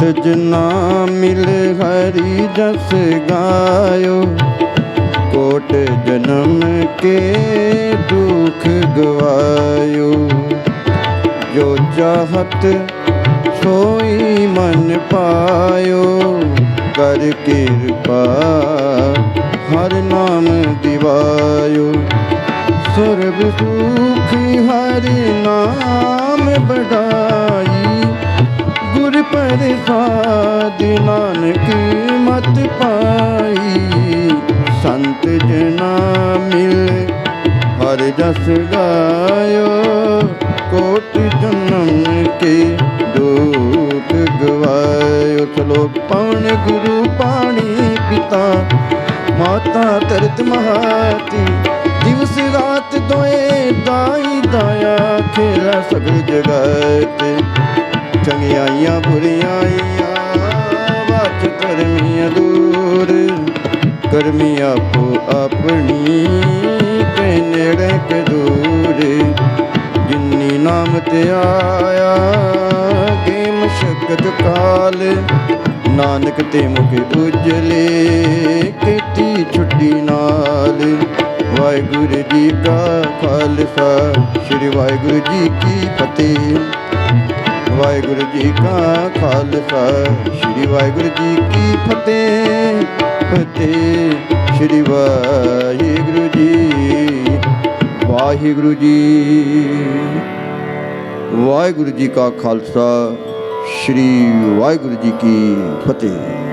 ਸੰਤ ਜਨਾ ਮਿਲ ਹਰੀ ਜਸ ਗਾਇਓ। ਕੋਟ ਜਨਮ ਕੇ ਦੁਖ ਗਵਾਇਓ। ਜੋ ਚਾਹਤ ਸੋਈ ਮਨ ਪਾਇਓ। ਕਰ ਕਿਰਪਾ ਹਰ ਨਾਮ ਦਿਵਾਇਓ। ਸਰਬ ਸੁਖ ਹਰਿ ਨਾਮ ਬੜਾਈ ਗੁਰ ਪ੍ਰਸਾਦ ਨਾਨਕ ਮਤ ਪਾਈ। ਸੰਤ ਜਨਾ ਮਿਲ ਹਰ ਜਸ ਗਾਇਓ। ਕੋਟ ਜਨਮ ਕੇ ਦੁਖ ਗਵਾਇਓ। ਸ਼ਲੋਕ ਪਵਨ ਗੁਰੂ ਪਾਣੀ ਪਿਤਾ, ਮਾਤਾ ਤਰਤ ਮਹਾਤੀ। ਦਿਵਸ ਰਾਤ ਦੋਏ ਦਾਈ ਦਾਇਆ ਖੇਲਾ ਸਗਲ ਜਗਤ ਚੰਗਿਆਈਆਂ ਬੁਰੀਆਂ ਕਰਮੀ ਆਪੋ ਆਪਣੀ ਕੈ ਨੇੜੇ ਕੇ ਜਿਨੀ ਨਾਮ ਤੇ ਆਇਆ ਗੇ ਮਸ਼ਕਤ ਕਾਲ। ਨਾਨਕ ਤੇ ਮੁਖ ਉਜਲੇ, ਕੀਤੀ ਛੁੱਟੀ ਨਾਲ। ਵਾਹਿਗੁਰੂ ਜੀ ਕਾ ਖਾਲਸਾ, ਸ੍ਰੀ ਵਾਹਿਗੁਰੂ ਜੀ ਕੀ ਫਤਿਹ। ਵਾਹਿਗੁਰੂ ਜੀ ਕਾ ਖਾਲਸਾ। ਸ੍ਰੀ ਵਾਹਿਗੁਰੂ ਜੀ ਕੀ ਫਤਿਹ। ਫਤਿਹ ਸ੍ਰੀ ਵਾਹਿਗੁਰੂ ਜੀ। ਵਾਹਿਗੁਰੂ ਜੀ। ਵਾਹਿਗੁਰੂ ਜੀ ਕਾ ਖਾਲਸਾ। ਸ੍ਰੀ ਵਾਹਿਗੁਰੂ ਜੀ ਕੀ ਫਤਿਹ।